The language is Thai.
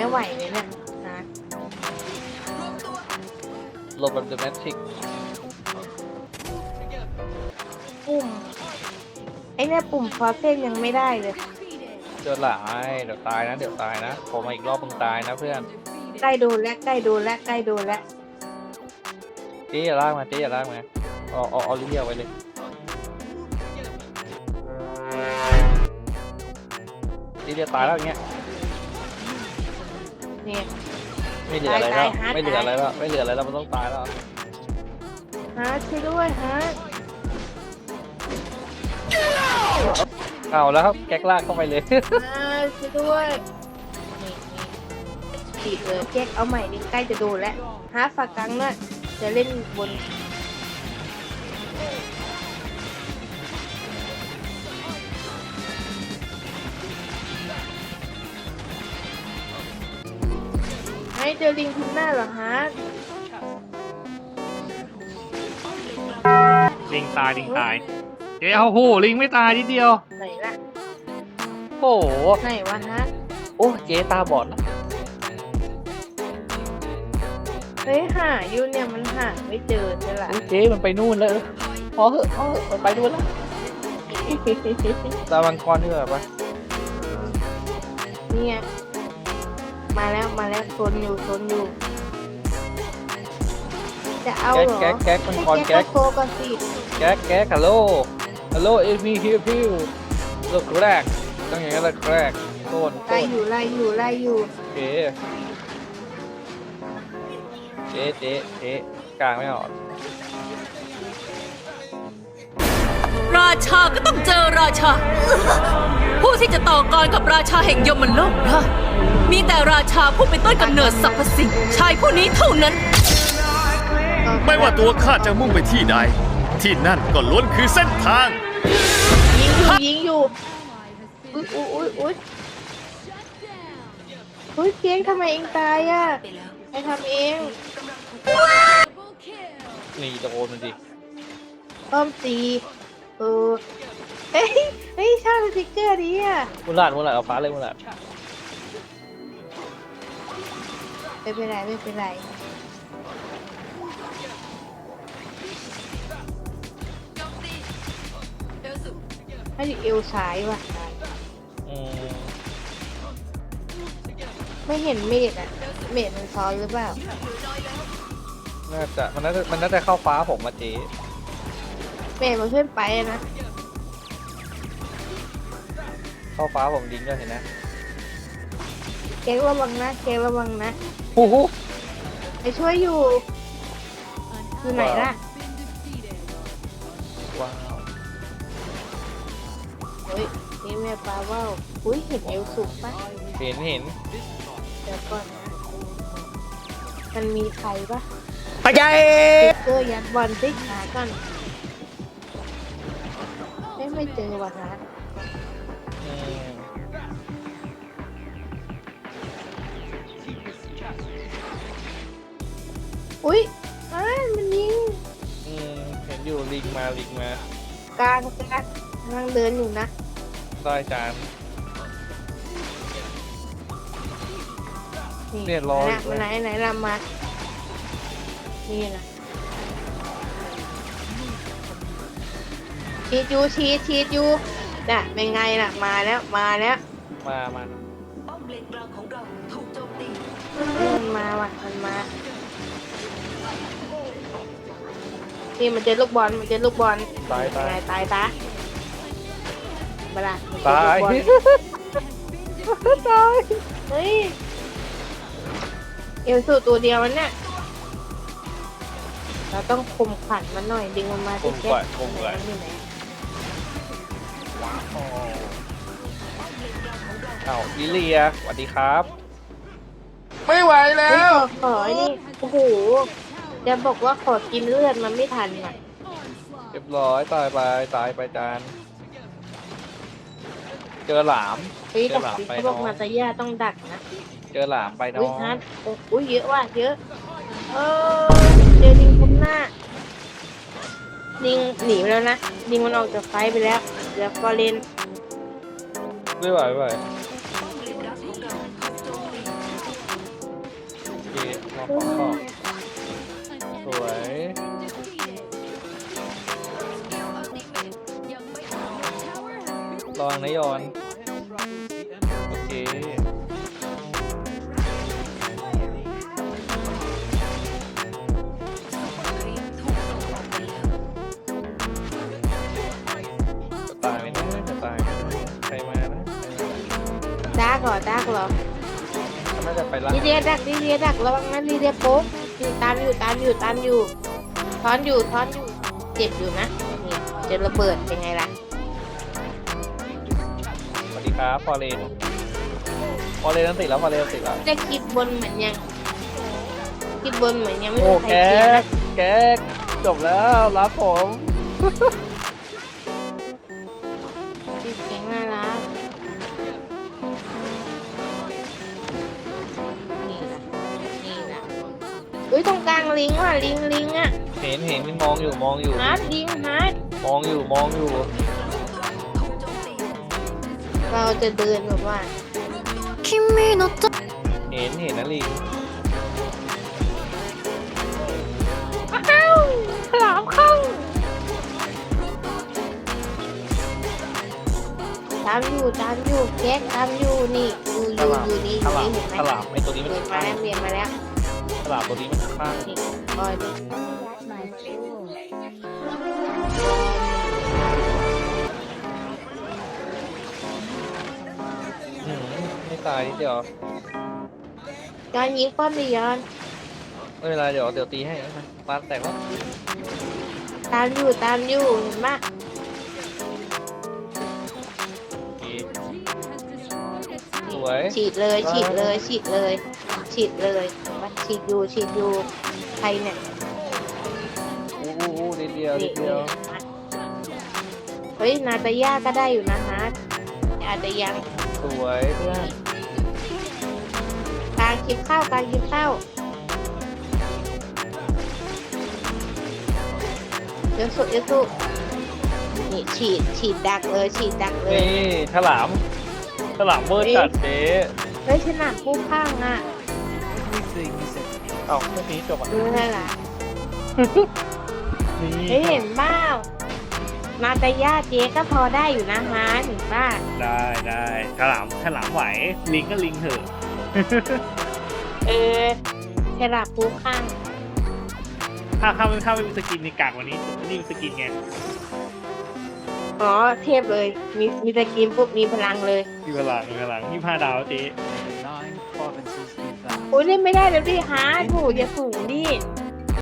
ไม่ไหวเลยเนี่ยนะหลบแบบเดอะแมทริกปุ่ม ไอ้เนี่ยปุ่มฟอสเซนยังไม่ได้เลย เจอหลายเดี๋ยวตายนะ เดี๋ยวตายนะผมมาอีกรอบมึงตายนะเพื่อนใกล้โดนแล้วใกล้โดนแล้วใกล้โดนแล้วเจ๊อย่าลากมาเจ๊อย่าลากมาเอาเอาเอาลิเลียไว้เลยลิเลียตายแล้วอย่างเงี้ยเนี่ยไม่เหลืออะไรแล้ว ตายตายฮะไม่เหลืออะไรแล้ว ไม่เหลืออะไรแล้วมันต้องตายแล้ว ฮะช่วยด้วยฮะเอาแล้วครับ แก๊กลากเข้าไปเลย ฮะช่วยด้วยนี่นี่ติดเลยแจ็คเอาใหม่ดิใกล้จะโดนแล้วฮะฝากกังน่ะจะเล่นบน เจอลิงทุนหน้าเหรอฮะลิงตายลิงตายเอ้าโหลิงไม่ตายนิดเดียว ไหนล่ะโอ้โหไหนวะฮะโอ้เจ๊ตาบอดนะเฮ้ยหาอยู่เนี่ยมันหาไม่เจอใช่ละอุ๊ยเจ๊มันไปนู่นแล้วพอเหอะพอเหอะมันไปนู่นแล้วตามังกรดีกว่าปะนี่ไง มาแล้วมาแล้วโซนอยู่โซนอยู่ จะเอาแก๊กเหรอแก๊กแก๊กมังกรให้แก๊กโซก่อนสิแก๊กแก๊กฮัลโหลฮัลโหลเอ็มีฮิวพิวลูกแรกต้องอย่างนั้นแหละแรกโต้นไล่โต้นอยู่ไล่อยู่ไล่อยู่เจ๊เจ๊เจ๊เจ๊กลางไม่ออก ราชาก็ต้องเจอราชา ผู้ที่จะต่อกรกับราชาแห่งยมโลกได้มีแต่ราชาผู้เป็นต้นกำเนิดสรรพสิ่งชายผู้นี้เท่านั้น ไม่ว่าตัวข้าจะมุ่งไปที่ใด ที่นั่นก็ล้วนคือเส้นทาง ยิงอยู่ยิงอยู่อุ้ยอุ้ยอุ้ยอุ้ยอุ้ยเพียงทำไมเองตายอะไอทำเองนี่ตะโกนมันดิเพิ่มตี เออเฮ้ยเฮ้ยชอบสติ๊กเกอร์นี้อะมุนหลาดมุนหลาดเอาฟ้าเลยมุนหลาดไม่เป็นไรไม่เป็นไรให้ดิเอวซ้ายว่ะ อืมไม่เห็นเมดอะ เมดมันซ้อนหรือเปล่า น่าจะมันน่าจะมันน่าจะเข้าฟ้าผมมาเจ๊ เมดมันขึ้นไปอะนะเข้าฟ้าผมดิ้งด้วยเห็นไหมเก๊กระวังนะเก๊กระวังนะโอ้โหไปช่วยอยู่อยู่ไหนล่ะว้าวเฮ้ยนี่แม่ปลาว่าวอุ้ยเห็นเอวสูงปะเห็นเห็นเดี๋ยวก่อนนะมันมีใครปะไปใจสติ๊กเกอร์ยัดบอลสิหาก่อน ไม่ไม่เจอว่ะฮะอืมอุ้ยอ้ายมันยิงอืมเห็นอยู่ลิงมาลิงมา กลางกลางกำลังเดินอยู่นะ ได้จาน นี่เนี่ยรอไหนล่ะไหนไหนลำมานี่นะ ชีดอยูชีดชีดอยูน่ะเป็นไงล่ะมาแล้วมาแล้วมามาป้อมเลนกลางของเราถูกโจมตีมันมาว่ะมันมานี่มันเจอลูกบอลมันเจอลูกบอลตายเป็นตายไงตายตาเวลามันเจอตายลูกบอลตายเฮ้ยเอวสูตัวเดียวมันเนี่ยเราต้องคุมขันมันหน่อยดึงมันมาคุที่มแก้ก่อนคุมก่อนมันอยู่ไหนเอาลิเลียสวัสดีครับเฮ้ยขอขอไอ้นี่โอ้โหจะบอกว่าขอกินเลือดมันไม่ทันอะเรียบร้อยตายไปตายไปจานเจอหลาม เฮ้ยเดี๋ดัยวหลับกสิไปเขาบอกเนาะนาตาย่าต้องดักนะเจอหลามไปน้อุ้อยงฮัทโอ้อุ้ยเยอะว่ะเยอะเออเจอลิงคุมหน้าลิงหนีไปแล้วนะลิงมันออกจากไฟไปแล้ว เดี๋ยวฟอเรนไม่ไหวไม่ไหวมสวยลองนะยอน เหรอดักเหรอเขาน่าจะไปล่างลีเดียดักลีเดียดักระวังนะลีเดียโป๊กอยู่ตามอยู่ตามอยู่ตามอยู่ทอนอยู่ทอนอยู่เจ็บอยู่นะนี่เจะระเบิดเป็นไงล่ะสวัสดีครับฟอเรนฟอเรนนั่นติดแล้วฟอเรนติดแล้วจะคิดบนเหมือนยังคิดบนเหมือนยังไม่โอ้มีใครแกเคลียร์นะ แกจบแล้วรับผม ลางลิงว่ะลิงลิงอะเห็นเห็นมันมองอยู่มองอยู่ ฮาร์ดลิงฮาร์ดมองอยู่มองอยู่ เราจะเดินแบบว่าเห็นเห็นนะลิงเข้าฉลามเข้าตามอยู่ตามอยู่แก๊กตามอยู่นี่อยู่อฉยู่ลามอยู่นี่อฉยู่ลานี่มเห็นไหมฉลามไอตัวนี้มันเรียนมาข้างแล้วเรียนมาแล้วฉ ลามตัวนี้มันข้างนี่คอยดูหืมไม่ตายนิดเดียวย้อนยิงป้อมดิย้อนไม่เป็นไรเดี๋ยวเดี๋ยวตีให้นะปานแตกแล้วตามอยู่ตามอยู่เห็นปะโอเคสวยฉีดเลยฉีดเลยฉีดเลยฉีดเลยเห็นปะ ฉีดอยู่ฉีดอยู่ใครเนี่ยอู้อู้อู้นิดเดียวนินี่ดเดียวเฮ้ยนาตาย่าก็ได้อยู่นะฮะอาจจะยังสวยเพื่อนกลางคลิปเข้ากลางคลิปเข้าเยอะสุดเยอะสุดนี่ฉีดฉีดดักเลยฉีดดักเลย นี่ฉลามฉลามเบอร์จัดเจ๊เฮ้ยฉลามคู่ข้างอะ เอ้าเมื่อกี้จบอะดูนั่นแหละนี่เฮ้ยเห็นเปล่านาตาย่าเจ๊ก็พอได้อยู่นะฮะเห็นป่ะได้ได้ฉลามฉลามไหว ลิงก็ลิงเถอะ เออฉลามคู่ข้างถ้าถ้าไม่ถ้าไม่มีสกินในกากวันนี้นี่มีสกินไงอ๋อเทียบเลย มีมีตะกินปุ๊บมีพลังเลย มีพลังมีพลังยี่ห้าดาวเจ๊ โอ้ยเล่นไม่ได้แล้วดิฮะถูกอย่าสูงดิ